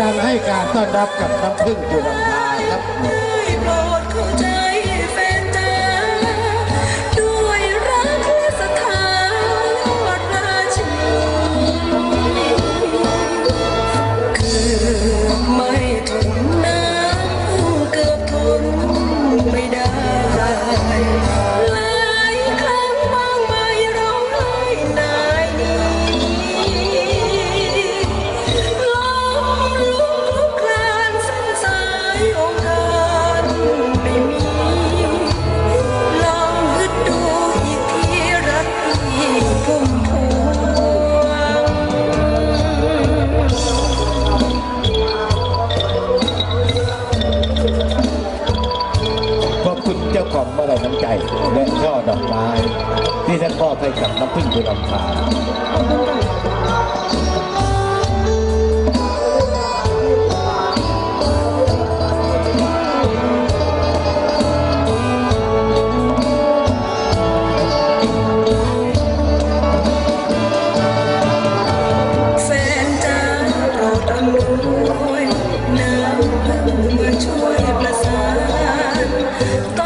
ดังให้การต้อนรับกับน้ำพึ่งจุฬาภาครับ นี่ท่านมอบให้กับน้ำพึ่งบุรำพาช่วยประสาน